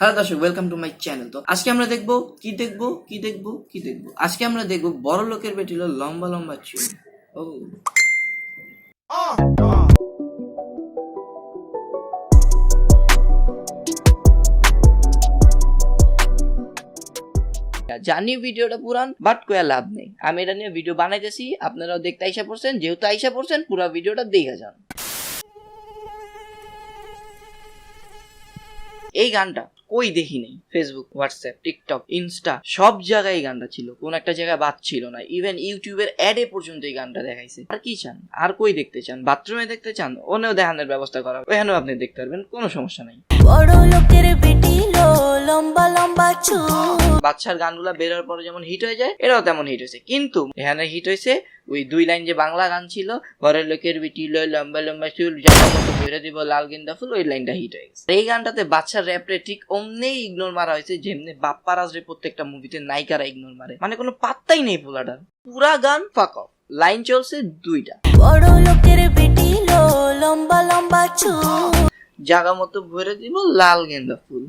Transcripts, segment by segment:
Hello দর্শক welcome to my channel তো আজকে আমরা দেখব, কি দেখব কি দেখব কি দেখব? আজকে আমরা দেখব বড় লোকের বেটি হলো লম্বা লম্বা চুল। ও। জানি ভিডিওটা পুরান বাট কয়া লাভ নেই। আমি এটা নিয়ে ভিডিও বানাইতেছি, আপনারাও দেখতে আইসা পড়ছেন, যেহেতু আইসা পড়ছেন, পুরো ভিডিওটা দেখে যান। এই গানটা কই দেখি নাই। ফেসবুক হোয়াটসঅ্যাপ টিকটক ইনস্টা সব জায়গায় গানটা ছিল। কোন একটা জায়গায় বাদ ছিল না। ইভেন ইউটিউবের অ্যাডে পর্যন্ত এই গানটা দেখাইছে। আর কি চান? আর কই দেখতে চান? বাথরুমে দেখতে চান? ওনেও দেখানোর ব্যবস্থা করা ওখানেও আপনি দেখতে পারবেন। কোনো সমস্যা নাই। বড় লোকের বেটি লম্বা লম্বা চুল। বাচ্চার গানগুলা বের হওয়ার পরে যেমন হিট হয়ে যায় এটাও তেমন হিট হয়েছে। কিন্তু এখানে হিট হয়েছে ওই দুই লাইন যে বাংলা গান ছিল ঘরের লোকের বিটি লয় লম্বা লম্বা চুল জামার মতো বেরে দিব লাল গেন্দা ফুল ওই লাইনটা হিট হয়ে গেছে। এই গানটাতে বাচ্চার র্যাপরে ঠিক অমনেই ইগনোর মারা হয়েছে যেমনি বাপ্পারাজ রে প্রত্যেকটা মুভিতে নায়িকারা ইগনোর মারে। মানে কোনো পাত্তাই নেই পোলাটার। পুরা গান ফাঁক লাইন চলছে দুইটা। বড় লোকের বেটি লো লম্বা লম্বা চুল। জাগা মতো ভরে দিব লাল গেন্দা ফুল।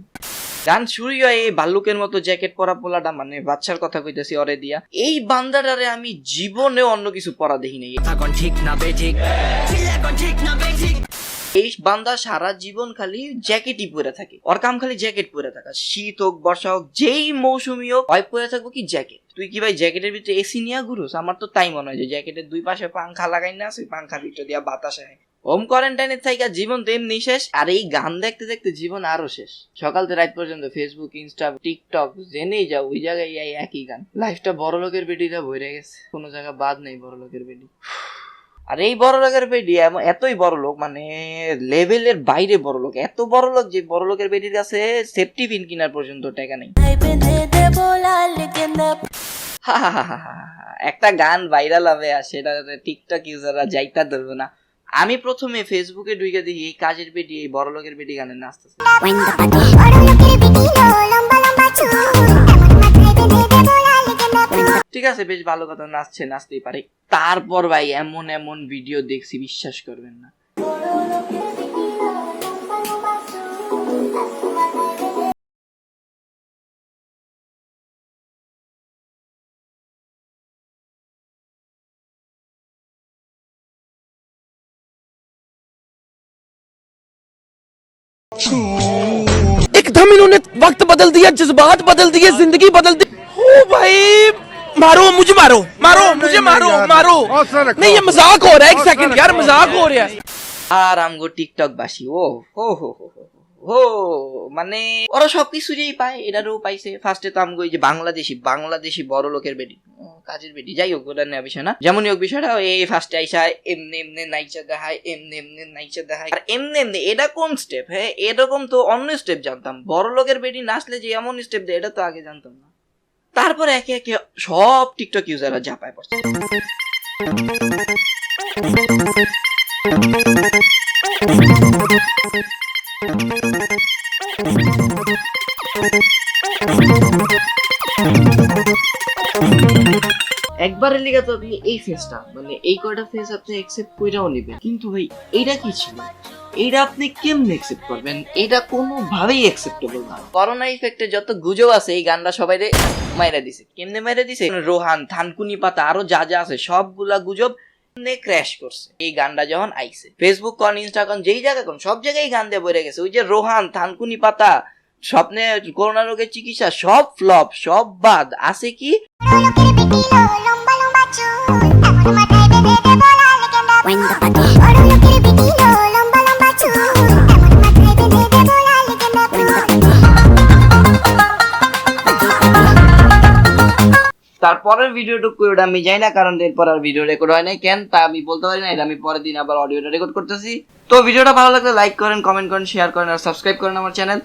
গান শুরুই হয় এই ভাল্লুকের মতো জ্যাকেট পরা পোলাটা মানে বাচ্চার কথা কইতেছি অরে দিয়া। এই বান্দাটারে আমি জীবনে অন্য কিছু পরা দেখি নাই। এখন ঠিক না বে ঠিক? এই বান্দা সারা জীবন খালি জ্যাকেটই পরে থাকে। ওর কাম খালি জ্যাকেট পরে থাকা। শীত হোক, বর্ষা হোক, যেই মৌসুমি হোক হয় পরে থাকব কি জ্যাকেট? তুই কি ভাই জ্যাকেটের ভিতরে এসি নিয়ে ঘুরোস? আমার তো তাই মনে হয় যে জ্যাকেটের দুই পাশে পাংখা লাগাই না সেই পাংখার ভিতর দিয়া বাতাস আয় হোম কোয়ারেন্টাইনের থেকে জীবন তো এমনি শেষ, আর এই গান দেখতে দেখতে জীবন আরও শেষ। সকাল থেকে রাত পর্যন্ত ফেসবুক ইনস্টা টিকটক জেনেই যাও, ওই জায়গায় একই গান। লাইফটা বড় লোকের বেটিটা ভরে গেছে। কোনো জায়গা বাদ নেই বড় লোকের বেটি। আর এই বড় লোকের এমন এতই বড় লোক মানে লেভেলের বাইরে বড় লোক এত বড় লোক যে বড় লোকের বেটির কাছে সেফটি পিন কেনার পর্যন্ত টাকা নেই। একটা গান ভাইরাল হবে আর সেটা টিকটক ইউজাররা যাইতা ধরবে না। আমি প্রথমে ফেসবুকে ঢুকে দেখি এই কাজের বেটি এই বড় লোকের বেটি গানে নাচতেছে ঠিক আছে বেশ ভালো কথা নাচছে নাচতেই পারে তারপর ভাই এমন এমন ভিডিও দেখছি বিশ্বাস করবেন না एकदम इन्होंने वक्त बदल दिया जज्बात बदल दिए जिंदगी बदल दी ओ भाई मारो मुझे मारो मारो मुझे मारो मारो नहीं ये मजाक हो रहा है एक सेकंड यार मजाक हो रहा है আর আমগো টিকটক বাসি ও হো হো হো হো হো মানে ওরা সবকিছুই পায় এটারও পাইছে ফার্স্টে তো আমগো এই যে বাংলাদেশি বাংলাদেশি বড় লোকের বেটি ও, কাজের বেটি যাই হোক ওটা নেওয়া বিষয় না যেমনই হোক বিষয়টা এই ফার্স্টে আইসা এমনি এমনি নাইচা দেখায় এমনি এমনি নাইচা দেখায় আর এমনি এমনি এটা কোন স্টেপ হ্যাঁ এরকম তো অন্য স্টেপ জানতাম বড় লোকের বেটি নাচলে যে এমন স্টেপ দেয় এটা তো আগে জানতাম না তারপরে একে একে সব টিকটক ইউজাররা ঝাঁপায় পড়ছে। একবারের লিগে তো আপনি এই ফেসটা মানে এই কয়টা ফেস আপনি একসেপ্ট কইরাও নেবেন। কিন্তু ভাই, এইটা কি ছিল? এইটা আপনি কেমনে একসেপ্ট করবেন? এটা কোনোভাবেই একসেপ্টেবল না। করোনা ইফেক্টে যত গুজব আছে এই গানটা সবাই মাইরা দিছে। কেমনে মাইরা দিছে? রোহান থানকুনি পাতা আরও যা যা আছে সবগুলা গুজব ক্র্যাশ করছে? এই গানটা যখন আইছে ফেসবুক কন ইনস্টাগ্রাম যেই জায়গা কোন সব জায়গায় গান দিয়ে বইরে গেছে। ওই যে রোহান থানকুনি পাতা স্বপ্নে করোনা রোগের চিকিৎসা সব ফ্লপ সব বাদ। আছে কি? তারপরের ভিডিওটুকু ওটা আমি যাই না, কারণ এরপর আর ভিডিও রেকর্ড হয় নাই। কেন তা আমি বলতে পারি না, এটা আমি পরের দিন আবার অডিওটা রেকর্ড করতেছি। তো ভিডিওটা ভালো লাগলে লাইক করেন কমেন্ট করেন শেয়ার করেন, আর সাবস্ক্রাইব করেন আমার চ্যানেল